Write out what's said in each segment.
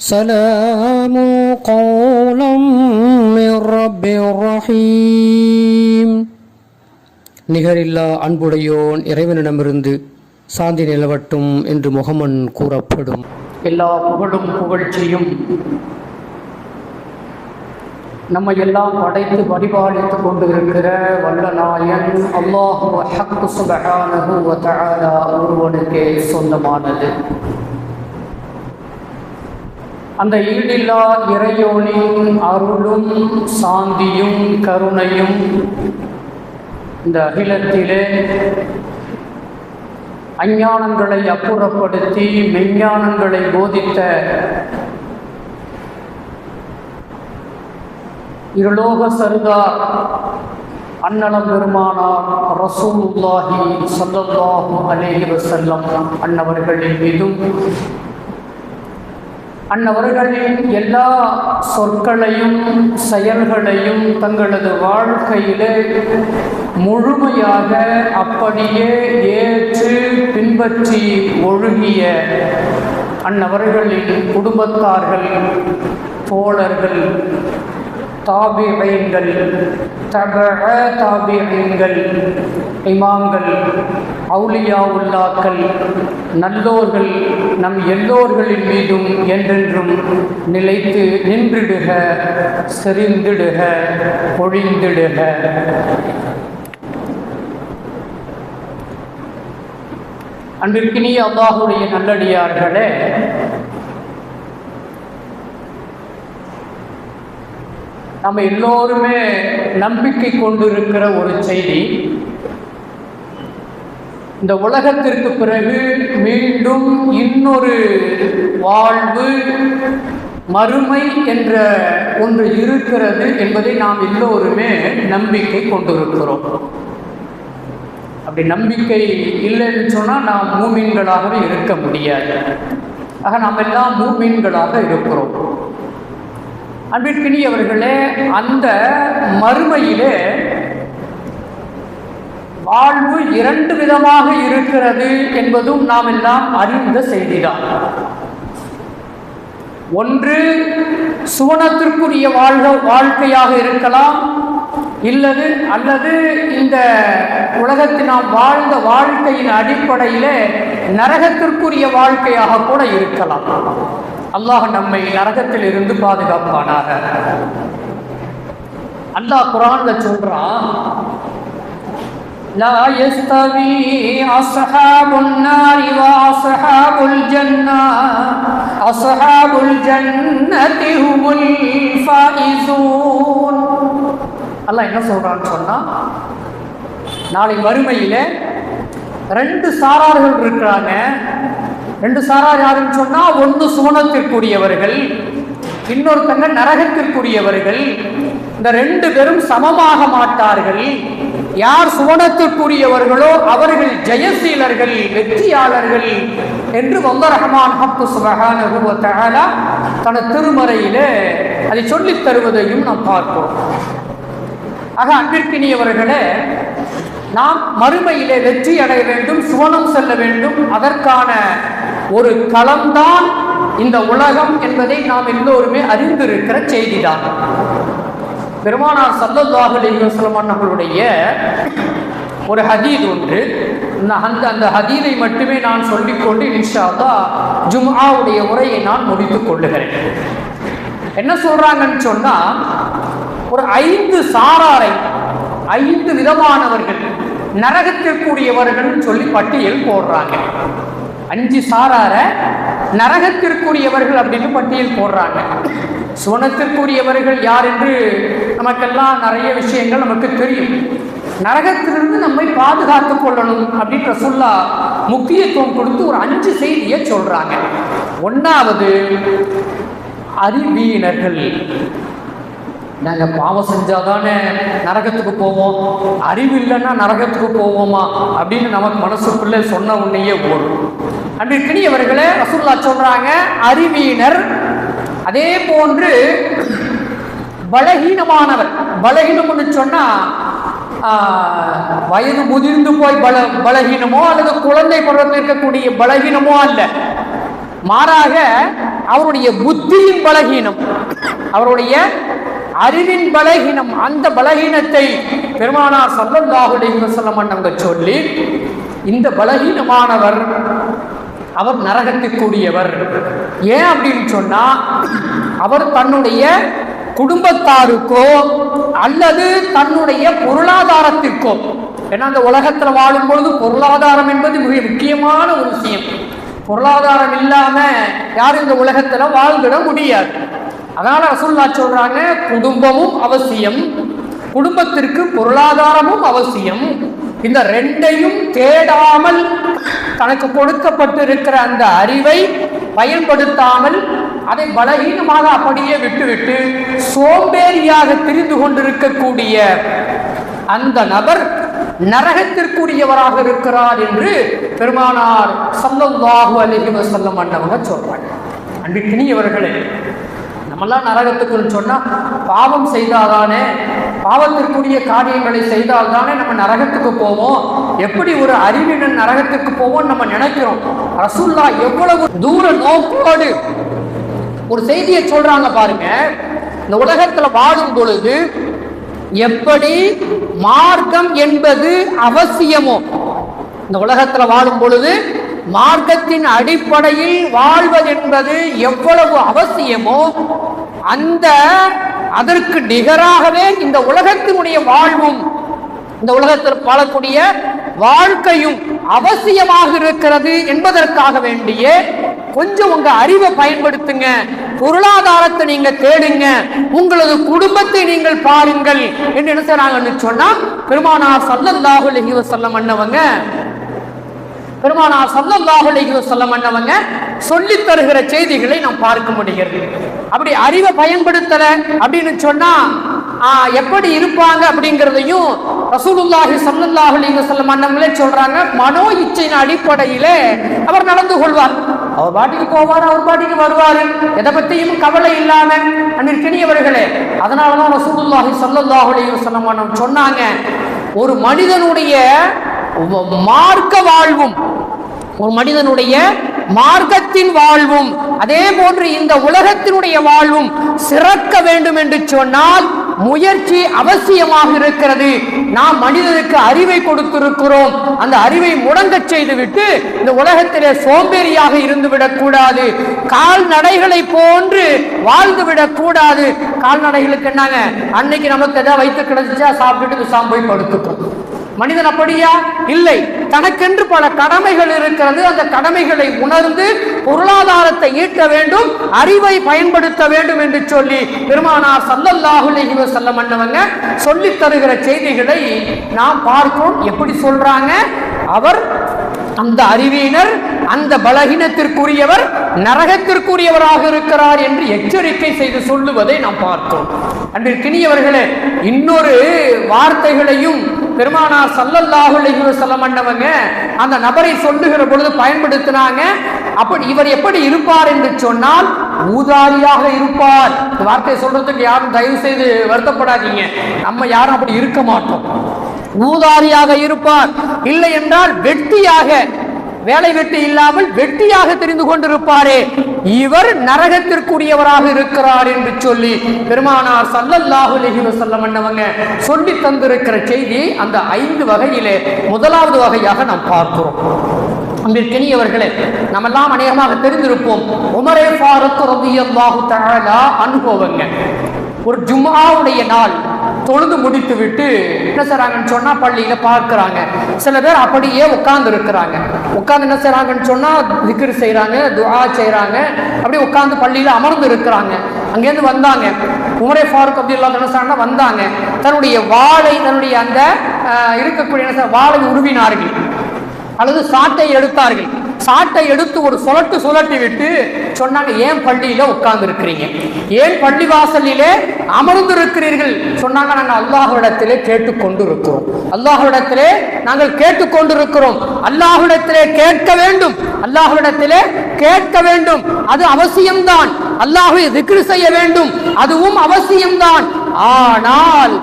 سلام قولا من رب رحيم நிகரில்லா அன்புடையோன் இறைவனிடமிருந்து சாந்தி நிலவட்டும் என்று முகமன் கூறப்படும் எல்லா புகழும் புகழ்ச்சியும் நம்ம எல்லாம் படைத்து பரிபாலித்துக் கொண்டு இருக்கிற வல்ல நாயன் அல்லாஹு ஹக்கு சுபஹானஹு வ தஆலா ஒருவனுக்கே சொந்தமானது அந்த ஈடில்லா இறையோனின் அருளும் சாந்தியும் கருணையும் இந்த அகிலத்திலே அஞ்ஞானங்களை அப்புறப்படுத்தி மெஞ்ஞானங்களை போதித்த இருலோக சருதார் அன்னலம் பெருமானார் ரசூலுல்லாஹி ஸல்லல்லாஹு அலேஹி வசல்லம் அன்னவர்களின் மீதும் அன்னவர்களின் எல்லா சொற்களையும் செயல்களையும் தங்களது வாழ்க்கையிலே முழுமையாக அப்படியே ஏற்று பின்பற்றி ஒழுகிய அன்னவர்களின் குடும்பத்தார்கள் தோழர்கள் தாபிகைங்கள் தப தாபிகைங்கள் இமாம்கள் அவுலியா உல்லாக்கள் நல்லோர்கள் நம் எல்லோர்களின் மீதும் என்றென்றும் நிலைத்து நின்றிடுக செறிந்திடுக பொழிந்திடுக. அன்பிற்கினிய அல்லாஹுடைய நல்லடியார்களே நம்ம எல்லோருமே நம்பிக்கை கொண்டிருக்கிற ஒரு செய்தி இந்த உலகத்திற்கு பிறகு மீண்டும் இன்னொரு வாழ்வு மறுமை என்ற ஒன்று இருக்கிறது என்பதை நாம் எல்லோருமே நம்பிக்கை கொண்டிருக்கிறோம். அப்படி நம்பிக்கை இல்லைன்னு சொன்னால் நாம் மூமீன்களாகவே இருக்க முடியாது. ஆக நாம் எல்லாம் மூமீன்களாக இருக்கிறோம். அன்பிற்கினியவர்களே அந்த மறுமையிலே வாழ்வு இரண்டு விதமாக இருக்கிறது என்பதும் நாம் எல்லாம் அறிந்த செய்திதான். ஒன்று சுவனத்திற்குரிய வாழ்க வாழ்க்கையாக இருக்கலாம் இல்லது அல்லது இந்த உலகத்தில் நாம் வாழ்ந்த வாழ்க்கையின் அடிப்படையில் நரகத்திற்குரிய வாழ்க்கையாக கூட இருக்கலாம். அல்லாஹ் நம்மை நரகத்தில் இருந்து பாதுகாப்பானாக. அல்லாஹ் குரான்ல சொல்றான் لا يستوي أصحاب النار وأصحاب الجنة أصحاب الجنة هم الفائزون அல்லாஹ் என்ன சொல்றான்னு சொன்னா நாளை மறுமையில ரெண்டு சாரார்கள் இருக்கிறாங்க ரெண்டு சாரார் யாருன்னு சொன்னா ஒன்று சுவனத்திற்குரியவர்கள் இன்னொருத்தங்க நரகத்திற்குரியவர்கள் இந்த ரெண்டு பேரும் சமமாக மாட்டார்கள் யார் சுவனத்திற்குரியவர்களோ அவர்கள் ஜெயசீலர்கள் வெற்றியாளர்கள் என்று வந்த ரஹமான் ஹப்பு சுபகான தன திருமறையிலே அதை சொல்லித் தருவதையும் நாம் பார்ப்போம். ஆக அன்பிற்கினியவர்களே நாம் மறுமையிலே வெற்றி அடைய வேண்டும் சுவனம் செல்ல வேண்டும். அதற்கான ஒரு களம்தான் இந்த உலகம் என்பதை நாம் எல்லோருமே அறிந்திருக்கிற செய்திதான். பெருமானார் சல்லல்லாஹு அலைஹி அவர்களுடைய ஒரு ஹதீத் ஒன்று. அந்த அந்த ஹதீதை மட்டுமே நான் சொல்லிக்கொண்டு இன்ஷா ஜும்ஆவுடைய உரையை நான் முடித்துக் கொள்ளுகிறேன். என்ன சொல்றாங்கன்னு சொன்னா ஒரு ஐந்து சாராரை ஐந்து விதமானவர்கள் நரகத்திற்குரியவர்கள் சொல்லி பட்டியல் போடுறாங்க. அஞ்சு சாரார நரகத்திற்குரியவர்கள் அப்படின்னு பட்டியல் போடுறாங்க. சுவனத்திற்குரியவர்கள் யார் என்று நமக்கெல்லாம் நிறைய விஷயங்கள் நமக்கு தெரியும். நரகத்திலிருந்து நம்மை பாதுகாத்துக் கொள்ளணும் அப்படின்ற சொல்லா முக்கியத்துவம் கொடுத்து ஒரு அஞ்சு செய்தியை சொல்றாங்க. ஒன்னாவது அறிவியினர்கள் நாங்கள் பாவம் செஞ்சாதானே நரகத்துக்கு போவோம். அறிவு இல்லைன்னா நரகத்துக்கு போவோமா அப்படின்னு நமக்கு மனசுக்குள்ளே சொன்ன உன்னையே ஓடும். அன்றைக்கினியவர்களே ரசூல்லா சொல்றாங்க அறிவியினர் அதே போன்று பலகீனமானவர். பலகீனம்னு சொன்னா வயது முதிர்ந்து போய் பல பலகீனமோ அல்லது குழந்தை பருவத்தில் இருக்கக்கூடிய பலகீனமோ அல்ல. மாறாக அவருடைய புத்தியின் பலகீனம் அவருடைய அறிவின் பலகீனம் அந்த பலகீனத்தை பெருமானார் சல்லல்லாஹுடைய அலைஹி அண்ணங்க சொல்லி இந்த பலகீனமானவர் அவர் நரகத்துக்குரியவர். ஏன் அப்படின்னு சொன்னா அவர் தன்னுடைய குடும்பத்தாருக்கோ அல்லது தன்னுடைய பொருளாதாரத்திற்கோ ஏன்னா அந்த உலகத்துல வாழும் பொழுது பொருளாதாரம் என்பது மிக முக்கியமான ஒரு விஷயம். பொருளாதாரம் இல்லாம யாரும் இந்த உலகத்துல வாழ்ந்துட முடியாது. அதனால ரசூல்லா சொல்றாங்க குடும்பமும் அவசியம். குடும்பத்திற்கு பொருளாதாரமும் அவசியம். இந்த ரெண்டையும் தேடாமல் தனக்கு கொடுக்கப்பட்டிருக்கிற அந்த அறிவை பயன்படுத்தாமல் அதை பலகீனமாக அப்படியே விட்டுவிட்டு சோம்பேறியாக திரிந்து கொண்டிருக்கக்கூடிய அந்த நபர் நரகத்திற்குரியவராக இருக்கிறார் என்று பெருமானார் சல்லல்லாஹு அலைஹி வஸல்லம் அண்ணவங்க சொல்றாங்க. அன்பிற்கினியவர்களே நம்மெல்லாம் நரகத்துக்குன்னு சொன்னா பாவம் செய்தாதானே பாவத்திற்குரிய காரியங்களை செய்தால்தானே நம்ம நரகத்துக்கு போவோம். எப்படி ஒரு அறிவினன் நரகத்துக்கு போவோம் நம்ம நினைக்கிறோம்? ரசுல்லா எவ்வளவு தூர நோக்கோடு ஒரு செய்தியை சொல்றாங்க பாருங்க. இந்த உலகத்துல வாழும் பொழுது எப்படி மார்க்கம் என்பது அவசியமோ? இந்த உலகத்துல வாழும் பொழுது மார்க்கத்தின் அடிப்படையில் வாழ்வதென்பது எவ்வளவு அவசியமோ? அந்த அதற்கு நிகராகவே இந்த உலகத்தினுடைய வாழ்வும் இந்த உலகத்தில் வாழக்கூடிய வாழ்க்கையும் அவசியமாக இருக்கிறது என்பதற்காக வேண்டிய கொஞ்சம் உங்க அறிவை பயன்படுத்துங்க. பொருளாதாரத்தை நீங்க தேடுங்க. உங்களது குடும்பத்தை நீங்கள் பாருங்கள். என்று என்ன செய்றாங்கன்னு சொன்னா பெருமானார் சல்லல்லாஹு அலைஹி வஸல்லம் அண்ணவங்க பெருமானார் சல்லல்லாஹு அலைஹி வஸல்லம் அண்ணவங்க சொல்லி தருகிற செய்திகளை நாம் பார்க்க முடிகிறது. அப்படி அறிவை பயன்படுத்தல அப்படின்னு சொன்னா எப்படி இருப்பாங்க அப்படிங்கிறதையும் ரசூலுல்லாஹி ஸல்லல்லாஹு அலைஹி வஸல்லம் அண்ணவங்களே சொல்றாங்க. மனோ இச்சையின் அடிப்படையில அவர் நடந்து கொள்வார். அவர் பாட்டிக்கு போவார் அவர் பாட்டிக்கு வருவார். எதை பத்தியும் கவலை இல்லாம அன்னிற்கினியவர்களே அதனாலதான் ரசூலுல்லாஹி ஸல்லல்லாஹு அலைஹி வஸல்லம் அண்ணன் சொன்னாங்க ஒரு மனிதனுடைய மார்க்க வாழ்வும் ஒரு மனிதனுடைய மார்க்கத்தின் வாழ்வும் அதே போன்று இந்த உலகத்தினுடைய வாழ்வும் சிறக்க வேண்டும் என்று சொன்னால் முயற்சி அவசியமாக இருக்கிறது. நாம் மனிதனுக்கு அறிவை கொடுத்திருக்கிறோம். அந்த அறிவை முடங்கச் செய்துவிட்டு இந்த உலகத்திலே சோம்பேறியாக இருந்து விடக்கூடாது கால்நடைகளை போன்று வாழ்ந்து விடக்கூடாது கால்நடைகளுக்கு என்னங்க? அன்னைக்கு நமக்கு எதாவது வைத்து கிடைச்சா சாப்பிட்டுட்டு பேசாம போய் படுத்துக்கும் மனிதன் அப்படியா? இல்லை. தனக்கென்று பல கடமைகள் இருக்கிறது. அந்த கடமைகளை உணர்ந்து பொருளாதாரத்தை ஈட்ட வேண்டும் அறிவை பயன்படுத்த வேண்டும் என்று சொல்லி பெருமானார் சல்லல்லாஹுலேஹி அலைஹி அண்ணவங்க சொல்லி தருகிற செய்திகளை நாம் பார்க்கிறோம். எப்படி சொல்றாங்க? அவர் அந்த அறிவியினர் அந்த பலகீனத்திற்குரியவர் நரகத்திற்குரியவராக இருக்கிறார் என்று எச்சரிக்கை செய்து சொல்லுவதை நாம் பார்த்தோம் அன்பிற்கினியவர்களே இன்னொரு வார்த்தைகளையும் பெருமானார் சல்லல்லாஹு அலைஹி வஸல்லம் அண்ணவங்க அந்த நபரை சொல்லுகிற பொழுது பயன்படுத்தினாங்க. அப்படி இவர் எப்படி இருப்பார் என்று சொன்னால் ஊதாரியாக இருப்பார். இந்த வார்த்தையை சொல்றதுக்கு யாரும் தயவு செய்து வருத்தப்படாதீங்க. நம்ம யாரும் அப்படி இருக்க மாட்டோம். ஊதாரியாக இருப்பார். இல்லை என்றால் வெட்டியாக வேலை வெட்டி இல்லாமல் வெட்டியாக தெரிந்து கொண்டிருப்பாரே. இவர் நரகத்திற்குரியவராக இருக்கிறார் என்று சொல்லி பெருமானார் சல்லல்லாஹு அலைஹி வஸல்லம் சொல்லி தந்திருக்கிற செய்தி அந்த ஐந்து வகையிலே முதலாவது வகையாக நாம் பார்க்கிறோம். அன்பிற்கினியவர்களே நம்மெல்லாம் அநேகமாக தெரிந்திருப்போம். உமரே ஃபாரூக் ரலியல்லாஹு தஆலா அனுபவங்க ஒரு ஜும்ஆவுடைய நாள் தொழுது முடித்து விட்டு என்ன செய்றாங்கன்னு சொன்னா பள்ளியில பார்க்கிறாங்க. சில பேர் அப்படியே உட்கார்ந்து இருக்கிறாங்க உட்கார்ந்து என்ன செய்றாங்கன்னு சொன்னா திக்ரு செய்யறாங்க துவா செய்யறாங்க அப்படியே உட்கார்ந்து பள்ளியில அமர்ந்து இருக்கிறாங்க அங்கேருந்து வந்தாங்க. உமரே ஃபாரூக் அப்துல்லா என்ன வந்தாங்க. தன்னுடைய வாளை தன்னுடைய அந்த இருக்கக்கூடிய என்ன வாளை உருவினார்கள். அல்லது சாட்டை எடுத்தார்கள். சாட்டை எடுத்து ஒரு சுழட்டு சுழட்டி விட்டு சொன்னாங்க ஏன் பள்ளியில உட்கார்ந்து இருக்கிறீங்க ஏன் பள்ளி வாசலிலே அமர்ந்து இருக்கிறீர்கள் சொன்னாங்க நாங்கள் அல்லாஹ்விடத்திலே கேட்டுக்கொண்டு இருக்கிறோம் அல்லாஹ்விடத்திலே நாங்கள் கேட்டுக்கொண்டு இருக்கிறோம் அல்லாஹ்விடத்திலே கேட்க வேண்டும். அல்லாஹ்விடத்திலே கேட்க வேண்டும். அது அவசியம்தான். அல்லாஹ்வை திக்ரு செய்ய வேண்டும். அதுவும் அவசியம்தான். ஆனால்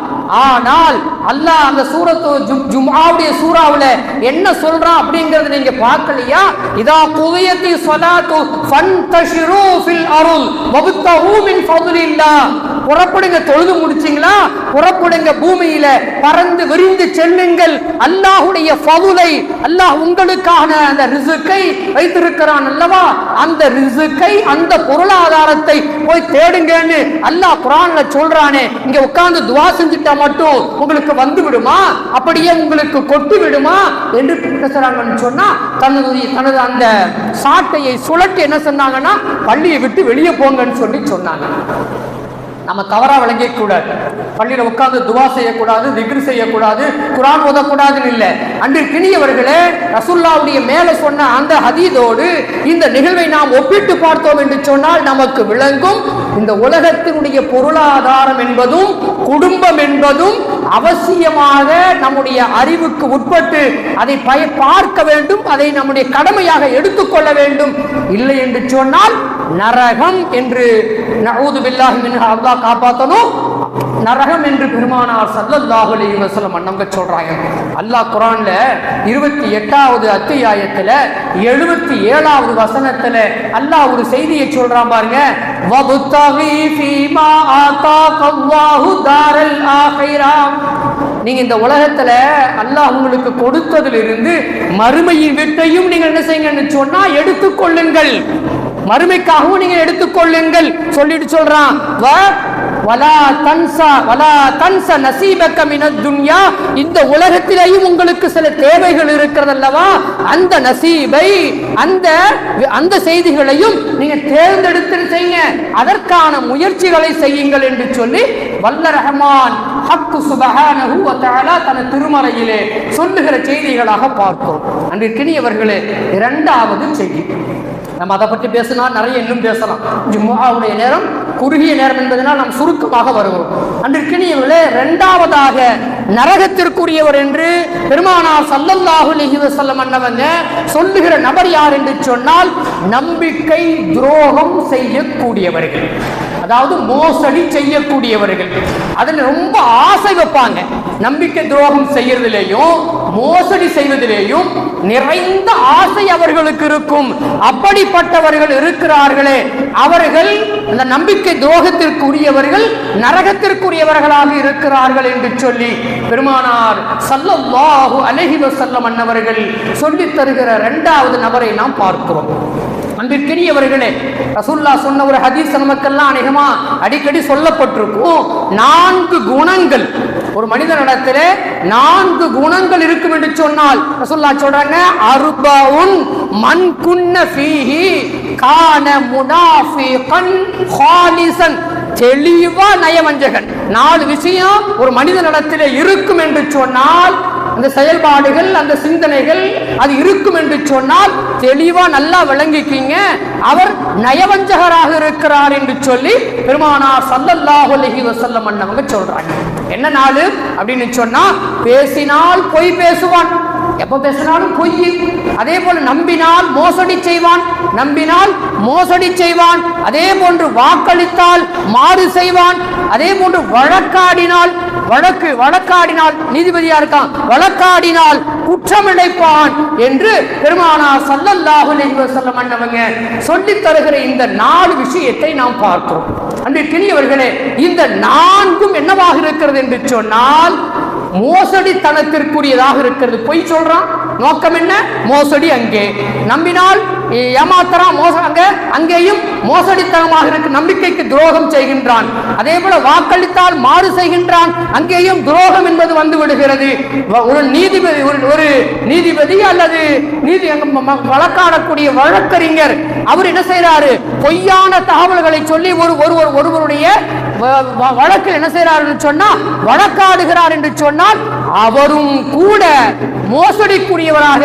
ஆனால் அல்லாஹ் அந்த சூரத்து ஜும்ஆவுடைய சூறாவுல என்ன சொல்றான் அப்படிங்கறது நீங்க பார்க்கலையா? இதா குவியத்தி ஸலாத்து ஃபன்தஷிரு ஃபில் அருள் வபுத்தஹு மின் ஃபதுலில்லாஹ் புறப்படுங்க தொழுது முடிச்சிங்களா? புறப்படுங்க பூமியில பறந்து விரிந்து செல்லுங்கள். அல்லாஹ்வுடைய ஃபதுலை அல்லாஹ் உங்களுக்கான அந்த ரிசுக்கை வைத்திருக்கிறான் அல்லவா? அந்த ரிசுக்கை அந்த பொருளாதாரத்தை போய் தேடுங்கன்னு அல்லாஹ் குரான்ல சொல்றானே. இங்க உட்கார்ந்து துவா செஞ்சுட்டா மட்டும் உங்களுக்கு வந்து விடுமா அப்படியே உங்களுக்கு கொட்டி விடுமா என்று பேசுறாங்கன்னு சொன்னா தனது தனது அந்த சாட்டையை சுழட்டி என்ன சொன்னாங்கன்னா பள்ளியை விட்டு வெளியே போங்கன்னு சொல்லி சொன்னாங்க. நம்ம தவறா விளங்கிக்க கூடாது பள்ளியில உட்கார்ந்து துவா செய்யக்கூடாது திக்ரு செய்யக்கூடாது குரான் ஓதக்கூடாதுன்னு இல்லை. அன்று கிணியவர்களே ரசுல்லாவுடைய மேல சொன்ன அந்த ஹதீதோடு இந்த நிகழ்வை நாம் ஒப்பிட்டு பார்த்தோம் என்று சொன்னால் நமக்கு விளங்கும். இந்த உலகத்தினுடைய பொருளாதாரம் என்பதும் குடும்பம் என்பதும் அவசியமாக நம்முடைய அறிவுக்கு உட்பட்டு அதை பய பார்க்க வேண்டும் அதை நம்முடைய கடமையாக எடுத்துக்கொள்ள வேண்டும். இல்லை என்று சொன்னால் நரகம் என்று. நவூது பில்லாஹ் மின்ஹா அல்லாஹ் காப்பாத்தணும். நரகம் என்று பெருமானார் சல்லல்லாஹு அலைஹி வஸல்லம் அண்ணங்க சொல்றாங்க. அல்லாஹ் குர்ஆன்ல 28வது அத்தியாயத்துல 77வது வசனத்துல அல்லாஹ் ஒரு செய்தியை சொல்றான் பாருங்க. வபுத்தகி ஃபீமா ஆதாகல்லாஹு தாரல் ஆகிரா நீங்க இந்த உலகத்துல அல்லாஹ் உங்களுக்கு கொடுத்ததிலிருந்து மறுமையின் வீட்டையும் நீங்க என்ன செய்யுங்கன்னு சொன்னா எடுத்துக்கொள்ளுங்கள் மறுமைக்காகவும் நீங்க எடுத்துக்கொள்ளுங்கள். சொல்லிட்டு சொல்றான். வ வலா தன்சா வலா தன்ச நசீபக்க துன்யா. இந்த உலகத்திலேயும் உங்களுக்கு சில தேவைகள் இருக்கிறது அல்லவா அந்த நசீபை அந்த அந்த செய்திகளையும் நீங்க தேர்ந்தெடுத்து செய்யுங்க. அதற்கான முயற்சிகளை செய்யுங்கள் என்று சொல்லி வல்ல ரஹ்மான் ஹக்கு சுபஹானஹு வ தஆலா தன திருமறையிலே சொல்லுகிற செய்திகளாக பார்க்கிறோம் அன்றிற்கினியவர்களே இரண்டாவது செய்தி. நம்ம அதை பற்றி பேசினா நிறைய இன்னும் பேசலாம். ஜும்மாவுடைய நேரம் குறுகிய நேரம் என்பதனால் நாம் சுருக்கமாக வருகிறோம் அன்றிற்கினியவர்களே இரண்டாவதாக நரகத்திற்குரியவர் என்று பெருமானார் சல்லல்லாஹு அலைஹி அண்ணவங்க சொல்லுகிற நபர் யார் என்று சொன்னால் நம்பிக்கை துரோகம் செய்யக்கூடியவர்கள். அதாவது மோசடி செய்யக்கூடியவர்கள். அதில் ரொம்ப ஆசை வைப்பாங்க. நம்பிக்கை துரோகம் செய்யறதுலேயும் மோசடி செய்வதிலேயும் நிறைந்த ஆசை அவர்களுக்கு இருக்கும். அப்படிப்பட்டவர்கள் இருக்கிறார்களே. அவர்கள் அந்த நம்பிக்கை துரோகத்திற்கு உரியவர்கள் நரகத்திற்குரியவர்களாக இருக்கிறார்கள் என்று சொல்லி பெருமானார் சல்லல்லாஹு அலைஹி வஸல்லம் அன்னவர்கள் சொல்லித் தருகிற இரண்டாவது நபரை நாம் பார்க்கிறோம். அன்பிற்கினியவர்களே ரசுல்லா சொன்ன ஒரு ஹதீஸ் நமக்கெல்லாம் அநேகமா அடிக்கடி சொல்லப்பட்டிருக்கும். நான்கு குணங்கள். ஒரு மனிதனிடத்திலே நான்கு குணங்கள் இருக்கும் என்று சொன்னால் ரசுல்லா சொல்றாங்க அருபவுன் மண் குன்ன ஃபீஹி கான முனாஃபிகன் ஹாலிசன். தெளிவா நயவஞ்சகன். நாலு விஷயம் ஒரு மனிதனிடத்திலே இருக்கும் என்று சொன்னால் அந்த செயல்பாடுகள் அந்த சிந்தனைகள் அது இருக்கும் என்று சொன்னால் தெளிவா நல்லா விளங்கிக்கிங்க. அவர் நயவஞ்சகராக இருக்கிறார் என்று சொல்லி பெருமானார் சல்லல்லாஹு அலஹி வசல்லம் அண்ணவங்க சொல்றாங்க. என்ன நாள்? அப்படின்னு சொன்னா பேசினால் பொய் பேசுவான். எப்போ பேசினாலும் பொய். அதே போல நம்பினால் மோசடி செய்வான் நம்பினால் மோசடி செய்வான். அதே போன்று வாக்களித்தால் மாறு செய்வான். அதே போன்று வழக்காடினால் வழக்கு வழக்காடினால் நீதிபதியா இருக்கான். வழக்காடினால் குற்றமிழைப்பான் என்று பெருமானார் சல்லல்லாஹு அலைஹி வஸல்லம் அண்ணவங்க சொல்லித் தருகிற இந்த நாலு விஷயத்தை நாம் பார்க்கிறோம். அன்று கிணியவர்களே இந்த நான்கும் என்னவாக இருக்கிறது என்று சொன்னால் மோசடித்தனத்திற்குரியதாக இருக்கிறது. பொய் சொல்றான். நோக்கம் என்ன? மோசடி அங்கே. நம்பினால் ஏமாத்தரா மோசம் அங்க அங்கேயும் மோசடித்தனமாக இருக்கு நம்பிக்கைக்கு துரோகம் செய்கின்றான். அதே போல வாக்களித்தால் மாறு செய்கின்றான். அங்கேயும் துரோகம் என்பது வந்து விடுகிறது. வ- ஒரு நீதிபதி ஒரு ஒரு நீதிபதி அல்லது நீதி வழக்காடக்கூடிய வழக்கறிஞர் அவர் என்ன செய்யறாரு பொய்யான தகவல்களை சொல்லி ஒரு ஒருவர் ஒருவருடைய வழக்கில் என்ன செய்யறார் என்று சொன்னால் வழக்காடுகிறார் என்று சொன்னால் அவரும் கூட மோசடிக்குரியவராக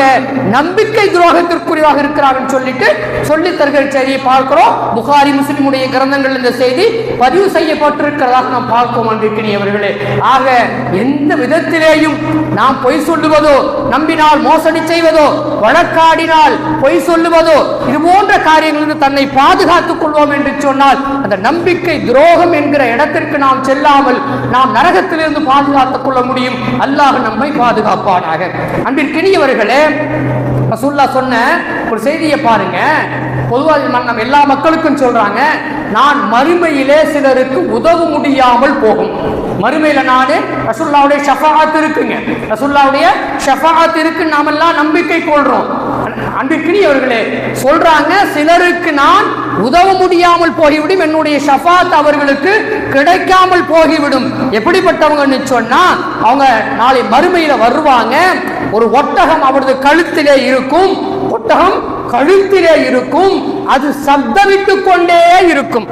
நம்பிக்கை துரோகத்திற்குரியவாக இருக்கிறார் என்று சொல்லிட்டு சொல்லி தருகிற செய்தியை பார்க்கிறோம். புகாரி முஸ்லிமுடைய கிரந்தங்கள் இந்த செய்தி பதிவு செய்யப்பட்டிருக்கிறதாக நாம் பார்ப்போம் அன்றைக்கினியவர்களே ஆக எந்த விதத்திலேயும் நாம் பொய் சொல்லுவதோ நம்பினால் மோசடி செய்வதோ வழக்காடினால் பொய் சொல்லுவதோ இது போன்ற காரியங்களிலிருந்து தன்னை பாதுகாத்துக் கொள்வோம் என்று சொன்னால் அந்த நம்பிக்கை துரோகம் என்கிற இடத்திற்கு நாம் செல்லாமல் நாம் நரகத்திலிருந்து பாதுகாத்துக் கொள்ள முடியும். அல்லாஹ் நம்மை பாதுகாப்பானாக. அன்பிற்கினியவர்களே ரசூல்லா சொன்ன ஒரு செய்தியை பாருங்க. பொதுவாக நம்ம எல்லா மக்களுக்கும் சொல்றாங்க நான் மறுமையிலே சிலருக்கு உதவ முடியாமல் போகும். மறுமையில நானு ரசுல்லாவுடைய ஷஃபாத் இருக்குங்க. ரசுல்லாவுடைய ஷஃபாத் இருக்கு நாமெல்லாம் நம்பிக்கை கொள்றோம். அன்பிற்கினியவர்களே சொல்றாங்க சிலருக்கு நான் உதவ முடியாமல் போகிவிடும். என்னுடைய ஷஃபாத் அவர்களுக்கு கிடைக்காமல் போகிவிடும். எப்படிப்பட்டவங்கன்னு சொன்னா அவங்க நாளை மறுமையில வருவாங்க. ஒரு ஒட்டகம் அவரது கழுத்திலே இருக்கும். ஒட்டகம் கழுத்திலே இருக்கும். அது சப்தமிட்டு கொண்டே இருக்கும்.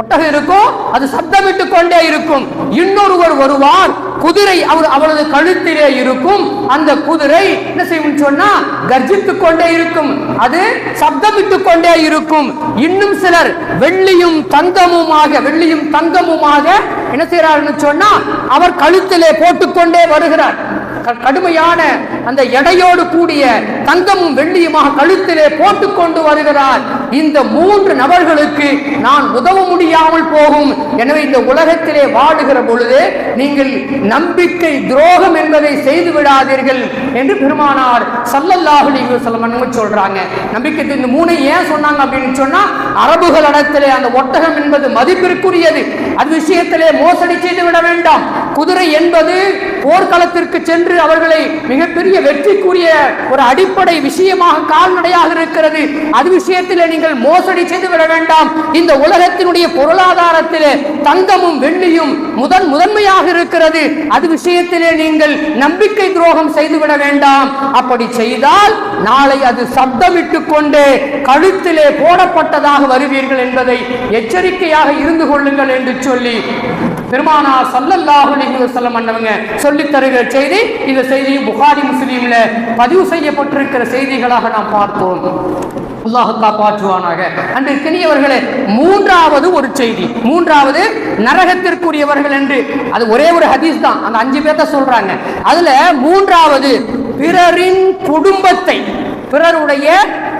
ஒட்டகம் இருக்கும் அது சப்தமிட்டு கொண்டே இருக்கும். இன்னொருவர் வருவார் குதிரை அவர் அவரது கழுத்திலே இருக்கும். அந்த குதிரை என்ன செய்யும் சொன்னா கர்ஜித்துக் கொண்டே இருக்கும். அது சப்தமிட்டு கொண்டே இருக்கும். இன்னும் சிலர் வெள்ளியும் தங்கமுமாக வெள்ளியும் தங்கமுமாக என்ன செய்யறாருன்னு சொன்னா அவர் கழுத்திலே போட்டுக்கொண்டே வருகிறார். கடுமையான அந்த எடையோடு கூடிய தங்கமும் வெள்ளியுமாக கழுத்திலே போட்டுக்கொண்டு வருகிறார். இந்த மூன்று நபர்களுக்கு நான் உதவ முடியாமல் போகும். எனவே இந்த உலகத்திலே வாழுகிற பொழுது நீங்கள் நம்பிக்கை துரோகம் என்பதை செய்து விடாதீர்கள் என்று பெருமானார் சல்லல்லாஹு அலைஹி வஸல்லம் சொல்றாங்க. நம்பிக்கை இந்த மூணை ஏன் சொன்னாங்க அப்படின்னு சொன்னா அரபுகளிடத்திலே அந்த ஒட்டகம் என்பது மதிப்பிற்குரியது. அது விஷயத்திலே மோசடி செய்து விட வேண்டாம். குதிரை என்பது போர்க்களத்திற்கு சென்று அவர்களை மிகப்பெரிய வெற்றிக்குரிய ஒரு அடிப்படை விஷயமாக கால்நடையாக இருக்கிறது. அது விஷயத்திலே நீங்கள் மோசடி செய்து விட வேண்டாம். இந்த உலகத்தினுடைய பொருளாதாரத்திலே தங்கமும் வெள்ளியும் முதன் முதன்மையாக இருக்கிறது. அது விஷயத்திலே நீங்கள் நம்பிக்கை துரோகம் செய்துவிட வேண்டாம். அப்படி செய்தால் நாளை அது சப்தமிட்டு கொண்டே கழுத்திலே போடப்பட்டதாக வருவீர்கள் என்பதை எச்சரிக்கையாக இருந்து கொள்ளுங்கள் என்று சொல்லி பெருமானா சல்லல்லாஹு அலைஹி வஸல்லம் அண்ணவங்க சொல்லித் தருகிற செய்தி இந்த செய்தி புகாரி முஸ்லீம்ல பதிவு செய்யப்பட்டிருக்கிற செய்திகளாக நாம் பார்த்தோம். அல்லாஹ் காப்பாற்றுவானாக. அன்று கிணியவர்களே மூன்றாவது ஒரு செய்தி. மூன்றாவது நரகத்திற்குரியவர்கள் என்று. அது ஒரே ஒரு ஹதீஸ் தான். அந்த அஞ்சு பேர்த்த சொல்றாங்க. அதுல மூன்றாவது பிறரின் குடும்பத்தை பிறருடைய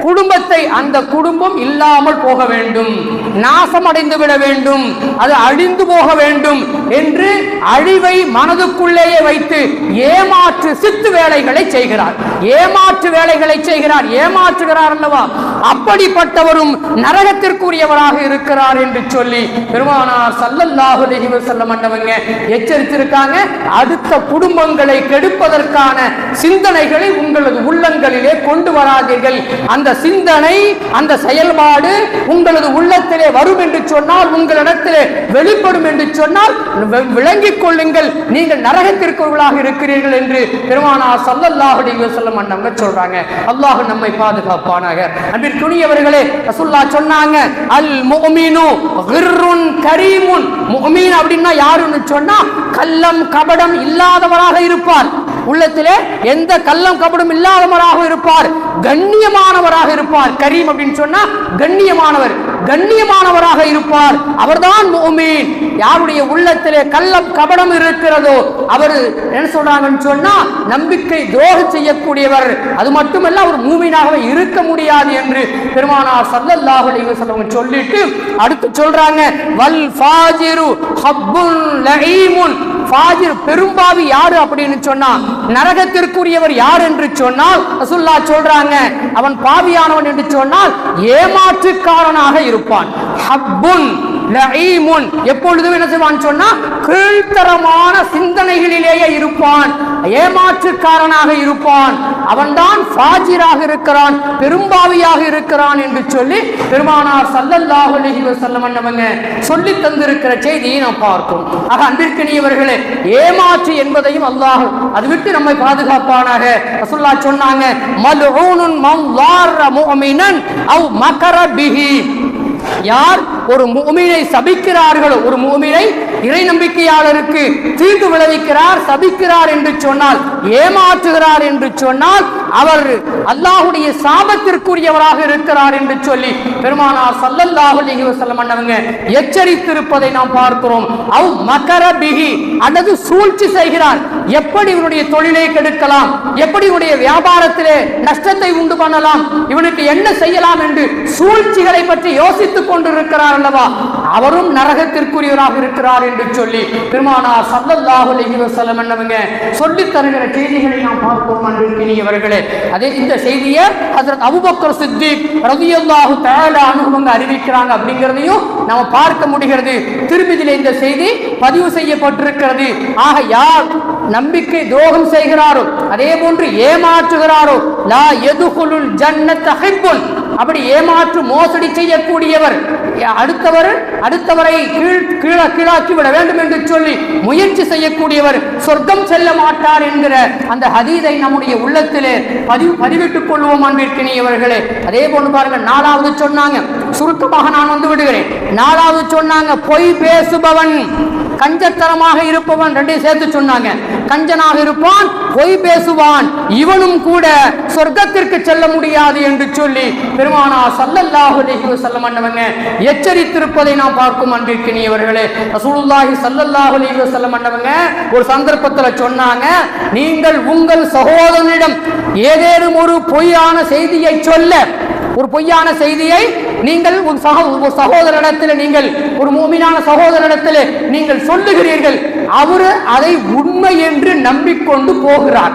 குடும்பத்தை அந்த குடும்பம் இல்லாமல் போக வேண்டும். நாசம் அடைந்து விட வேண்டும். அது அழிந்து போக வேண்டும் என்று அழிவை மனதுக்குள்ளேயே வைத்து ஏமாற்று சித்து வேலைகளை செய்கிறார். ஏமாற்று வேலைகளை செய்கிறார். ஏமாற்றுகிறார் அல்லவா? அப்படிப்பட்டவரும் நரகத்திற்குரியவராக இருக்கிறார் என்று சொல்லி பெருமானார் சல்லல்லாஹு அலைஹி வஸல்லம் எச்சரித்திருக்காங்க. அடுத்த குடும்பங்களை கெடுப்பதற்கான சிந்தனைகளை உங்களது உள்ளங்களிலே கொண்டு வராதீர்கள். அந்த சிந்தனை அந்த செயல்பாடு உங்களது உள்ளத்திலே வரும் என்று சொன்னால் உங்களிடத்திலே வெளிப்படும் என்று சொன்னால் விளங்கிக் கொள்ளுங்கள். நீங்கள் நரகத்திற்குள்ளாக இருக்கிறீர்கள் என்று பெருமானார் சல்லல்லாஹு அலைஹி வஸல்லம் அண்ணங்க சொல்றாங்க. அல்லாஹ் நம்மை பாதுகாப்பானாக. அன்பிற்குரியவர்களே ரசுல்லா சொன்னாங்க அல் முஃமினு கிர்ருன் கரீமுன். முஃமின் அப்படின்னா யாருன்னு சொன்னா கல்லம் கபடம் இல்லாதவராக இருப்பார். உள்ளத்திலே எந்த கள்ளம் கபடும் இல்லாதவராக இருப்பார். கண்ணியமானவராக இருப்பார். கரீம் அப்படின்னு சொன்னா கண்ணியமானவர். கண்ணியமானவராக இருப்பார். அவர்தான் மோமீன் யாருடைய உள்ளத்திலே கள்ளம் கபடம் இருக்கிறதோ அவர் என்ன சொல்றாங்கன்னு சொன்னா நம்பிக்கை துரோகம் செய்யக்கூடியவர். அது மட்டுமல்ல அவர் மூமீனாகவே இருக்க முடியாது என்று பெருமானார் சல்லல்லாஹு அலைஹி வஸல்லம் சொல்லிட்டு அடுத்து சொல்றாங்க வல் ஃபாஜிரு ஹப்புன் லஈமுன் ஃபாஜிர் பெரும்பாவி யாரு அப்படின்னு சொன்னா நரகத்திற்குரியவர் யார் என்று சொன்னால் ரசுல்லா சொல்றாங்க அவன் பாவியானவன் என்று சொன்னால் ஏமாற்றுக்காரனாக இருப்பான். ஹப்புன் எப்பொழுதும் என்ன செய்வான் சொன்னா கீழ்த்தரமான வழியிலேயே இருப்பான். ஏமாற்றுக்காரனாக இருப்பான். அவன்தான் ஃபாஜிராக இருக்கிறான் பெரும்பாவியாக இருக்கிறான் என்று சொல்லி பெருமானார் சல்லல்லாஹு அலைஹி வஸல்லம் அண்ணவங்க சொல்லி தந்திருக்கிற செய்தியை நாம் பார்ப்போம். ஆக அன்பிற்கினியவர்களே ஏமாற்று என்பதையும் அல்லாஹ் அது விட்டு நம்மை பாதுகாப்பானாக. ரசூல்லா சொன்னாங்க மல்ஊனுன் மன் லார முஃமினன் அவ் மகர பிஹி. யார்? ஒரு மூமினை சபிக்கிறார்களோ ஒரு மூமினை இறை நம்பிக்கையாளருக்கு தீங்கு விளைவிக்கிறார் சபிக்கிறார் என்று சொன்னால் ஏமாற்றுகிறார் என்று சொன்னால் அவர் அல்லாஹுடைய சாபத்திற்குரியவராக இருக்கிறார் என்று சொல்லி பெருமானார் சல்லல்லாஹு அலைஹி வஸல்லம் அண்ணவங்க எச்சரித்திருப்பதை நாம் பார்க்கிறோம். அவ் மகர பிகி அல்லது சூழ்ச்சி செய்கிறார். எப்படி இவனுடைய தொழிலை கெடுக்கலாம் எப்படி இவனுடைய வியாபாரத்திலே நஷ்டத்தை உண்டு பண்ணலாம் இவனுக்கு என்ன செய்யலாம் என்று சூழ்ச்சிகளை பற்றி யோசித்துக் கொண்டிருக்கிறார் அல்லவா அவரும் நரகத்திற்குரியவராக இருக்கிறார் என்று சொல்லி பெருமானார் சல்லல்லாஹு அலைஹி வஸல்லம் சொல்லி தருகிற செய்திகளை நாம் பார்க்கிறோம் அன்பிற்கினியவர்களே அதே இந்த செய்தியை ஹஜரத் அபுபக்கர் சித்திக் ரலியல்லாஹு தஆலா அனுபவங்க அறிவிக்கிறாங்க அப்படிங்கிறதையும் நாம பார்க்க முடிகிறது. திருப்பதியிலே இந்த செய்தி பதிவு செய்யப்பட்டிருக்கிறது. ஆக யார் நம்பிக்கை துரோகம் செய்கிறாரோ அதே போன்று ஏமாற்றுகிறாரோ லா எதுகுலுல் ஜன்னத் ஹிப்புன். அப்படி ஏமாற்று மோசடி செய்யக்கூடியவர் அடுத்தவர் அடுத்தவரை கீழ் கீழ கீழாக்கி விட வேண்டும் என்று சொல்லி முயற்சி செய்யக்கூடியவர் சொர்க்கம் செல்ல மாட்டார் என்கிற அந்த ஹதீதை நம்முடைய உள்ளத்திலே பதிவு பதிவிட்டுக் கொள்வோம் அன்பிற்கினியவர்களே. அதே போன்று பாருங்கள் நாலாவது சொன்னாங்க. சுருக்கமாக நான் வந்து விடுகிறேன். நாலாவது சொன்னாங்க பொய் பேசுபவன் கஞ்சத்தனமாக இருப்பவன். ரெண்டையும் சேர்த்து சொன்னாங்க. கஞ்சனாக இருப்பான் பொய் பேசுவான். இவனும் கூட சொர்க்கத்திற்கு செல்ல முடியாது என்று சொல்லி பெருமானா சல்லல்லாஹு அலைஹி வஸல்லம் அண்ணவங்க எச்சரித்திருப்பதை நாம் பார்க்கும் அன்பிற்கினியவர்களே ரசூலுல்லாஹி சல்லல்லாஹு அலைஹி வஸல்லம் அண்ணவங்க ஒரு சந்தர்ப்பத்தில் சொன்னாங்க நீங்கள் உங்கள் சகோதரனிடம் ஏதேனும் ஒரு பொய்யான செய்தியை சொல்ல ஒரு பொய்யான செய்தியை நீங்கள் ஒரு சகோ ஒரு சகோதரிடத்தில் நீங்கள் ஒரு மூமினான சகோதரிடத்தில் நீங்கள் சொல்லுகிறீர்கள் அவரு அதை உண்மை என்று நம்பிக்கொண்டு போகிறார்.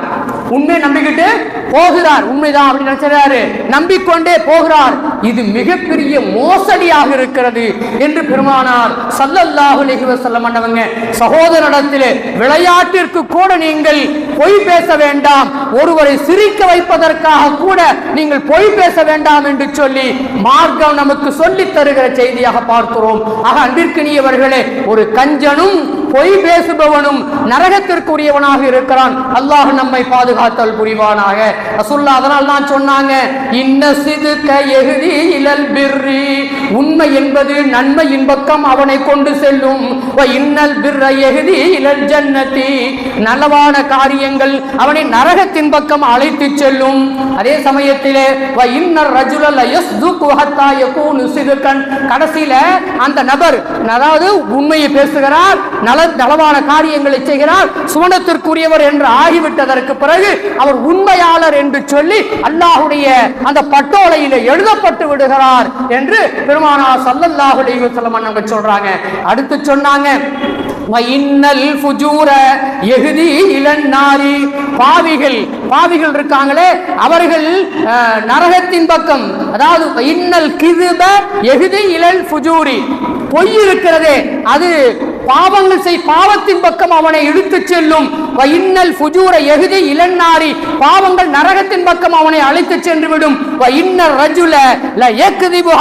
உண்மை நம்பிக்கிட்டு போகிறார். உண்மைதான் அப்படின்னு நினைச்சாரு நம்பிக்கொண்டே போகிறார். இது மிகப்பெரிய மோசடியாக இருக்கிறது என்று பெருமானார் சல்லல்லாஹு அலிஹி வசல்லம் அண்ணவங்க சகோதரனிடத்திலே விளையாட்டிற்கு கூட நீங்கள் பொய் பேச வேண்டாம். ஒருவரை சிரிக்க வைப்பதற்காக கூட நீங்கள் பொய் பேச வேண்டாம் என்று சொல்லி மார்க்கம் நமக்கு சொல்லித் தருகிற செய்தியாக பார்க்கிறோம். ஆக அன்பிற்கினியவர்களே ஒரு கஞ்சனும் பொய் பேசுபவனும் நரகத்திற்குரியவனாக இருக்கிறான். அல்லாஹ் நம்மை பாதுகாத்தல் புரிவானாக. ரசூல்லா அதனால் தான் சொன்னாங்க இன்ன சிதுக்க எகுதி இலல் பிர்ரி. உண்மை என்பது நன்மையின் பக்கம் அவனை கொண்டு செல்லும். இன்னல் பிர்ர எகுதி இலல் ஜன்னதி. நலவான காரியம் காரியங்கள் அவனை நரகத்தின் பக்கம் அழைத்து செல்லும். அதே சமயத்திலே கடைசியில அந்த நபர் அதாவது உண்மையை பேசுகிறார் நல நலவான காரியங்களை செய்கிறார் சுவனத்திற்குரியவர் என்று ஆகிவிட்டதற்கு பிறகு அவர் உண்மையாளர் என்று சொல்லி அல்லாஹுடைய அந்த பட்டோலையில எழுதப்பட்டு விடுகிறார் என்று பெருமானா சல்லல்லாஹுடைய சொல்றாங்க. அடுத்து சொன்னாங்க இன்னல் ஃபுஜூர எகுதி இளநாரி. பாவிகள் பாவிகள் இருக்காங்களே அவர்கள் நரகத்தின் பக்கம். அதாவது இன்னல் கிதுப எகுதி இளல் ஃபுஜூரி. பொய் இருக்கிறதே அது பாவங்கள் செய் பாவத்தின் பக்கம் அவனை இழுத்துச் செல்லும். வயின்னல் இன்னல் ஃபுஜூர எகுதி இளநாரி பாவங்கள் நரகத்தின் பக்கம் அவனை அழைத்துச் சென்று விடும் வயின்னல் ரஜுல ல யக்திபு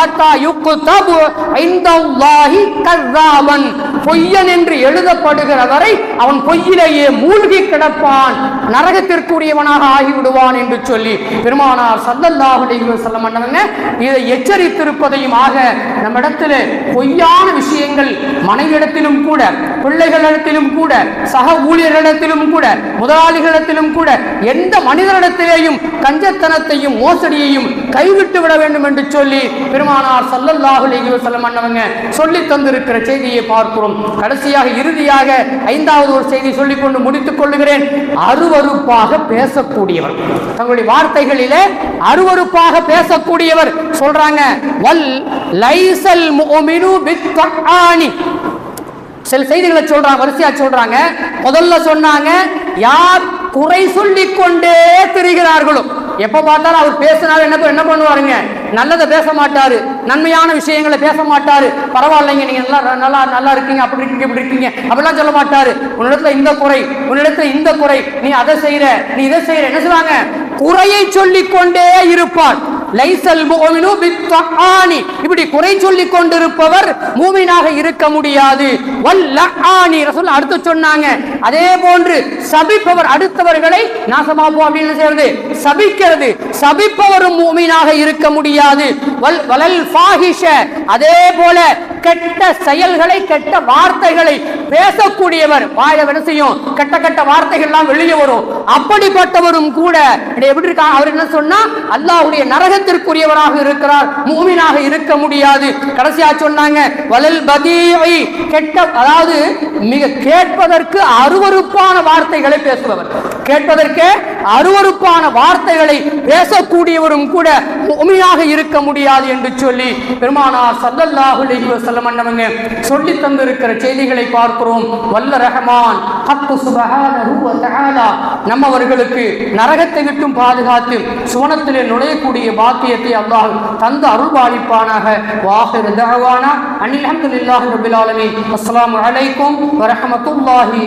யுக்கு தபு இந்தல்லாஹி கர்ராவன் பொய்யன் என்று எழுதப்படுகிற வரை அவன் பொய்யிலேயே மூழ்கி கிடப்பான். நரகத்திற்குரியவனாக ஆகிவிடுவான் என்று சொல்லி பெருமானார் சல்லல்லாஹு அலைஹி வஸல்லம் இதை எச்சரித்திருப்பதையும் ஆக நம்மிடத்தில் பொய்யான விஷயங்கள் மனைவிடத்திலும் கூட கூட பிள்ளைகளிடத்திலும் கூட சக ஊழியர்களிடத்திலும் கூட முதலாளிகளிடத்திலும் கூட எந்த மனிதனிடத்திலேயும் கஞ்சத்தனத்தையும் மோசடியையும் கைவிட்டு விட வேண்டும் என்று சொல்லி பெருமானார் சல்லல்லாஹுலேயோ அலைஹி மன்னவங்க சொல்லி தந்திருக்கிற செய்தியை பார்க்கிறோம். கடைசியாக இறுதியாக ஐந்தாவது ஒரு செய்தி சொல்லிக் கொண்டு முடித்துக் கொள்ளுகிறேன். அருவருப்பாக பேசக்கூடியவர். தங்களுடைய வார்த்தைகளிலே அருவருப்பாக பேசக்கூடியவர் சொல்றாங்க வல் லைசல் முஃமினு பித்ஆனி சில செய்திகளை சொல்றாங்க வரிசையா சொல்றாங்க. முதல்ல சொன்னாங்க யார் குறை சொல்லி கொண்டே திரிகிறார்களோ. எப்ப பார்த்தாலும் அவர் பேசினாலும் என்ன என்ன பண்ணுவாருங்க? நல்லதை பேச மாட்டாரு. நன்மையான விஷயங்களை பேச மாட்டாரு. பரவாயில்லைங்க நீங்க நல்லா நல்லா நல்லா இருக்கீங்க அப்படி இருக்கீங்க இப்படி இருக்கீங்க. அப்படிலாம் சொல்ல மாட்டாரு. உன்னிடத்துல இந்த குறை உன்னிடத்துல இந்த குறை. நீ அதை செய்யற நீ இதை செய்யற என்ன சொல்லுவாங்க குறையை சொல்லிக் கொண்டே இருப்பார். லைசல் முஃமினு பித்ஆனி இப்படி குறை சொல்லிக் கொண்டிருப்பவர் மூமினாக இருக்க முடியாது. வல்லஆனி ரசூல் அடுத்து சொன்னாங்க. அதே போன்று சபிப்பவர் அடுத்தவர்களை நாசமாப்போம் அப்படின்னு செய்யறது? சபிக்கிறது. சபிப்பவரும் மூமினாக இருக்க முடியாது. வல் வலல் ஃபாஹிஷ அதே போல கெட்ட செயல்களை கெட்ட வார்த்தைகளை பேசக்கூடியவர் வாயில என்ன செய்யும்? கெட்ட கெட்ட வார்த்தைகள் எல்லாம் வெளியே வரும். அப்படிப்பட்டவரும் கூட எப்படி இருக்காங்க அவர் என்ன சொன்னா அல்லாஹுடைய நரகத்திற்குரியவராக இருக்கிறார். மூமினாக இருக்க முடியாது. கடைசியா சொன்னாங்க வலல் பதியை கெட்ட அதாவது மிக கேட்பதற்கு அருவருப்பான வார்த்தைகளை பேசுபவர். கேட்பதற்கே அருவருப்பான வார்த்தைகளை பேசக்கூடியவரும் கூட மூமினாக இருக்க முடியாது என்று சொல்லி பெருமானார் சல்லல்லாஹு அலைஹி வஸல்லம் அன்னவங்க சொல்லி தந்திருக்கிற செய்திகளை பார்க்கிறோம். வல்ல ரஹமான் ஹக்கு சுப்ஹானஹு நம்மவர்களுக்கு நரகத்தை விட்டும் பாதுகாத்து சுவனத்திலே நுழையக்கூடிய பாக்கியத்தை அல்லாஹ் தந்த அருள்பாலிப்பானாக வாஹிர் தஅவானா அனில் ஹம்துலில்லாஹி ரப்பில் ஆலமீன். அஸ்ஸலாமு அலைக்கும் வ ரஹ்மத்துல்லாஹி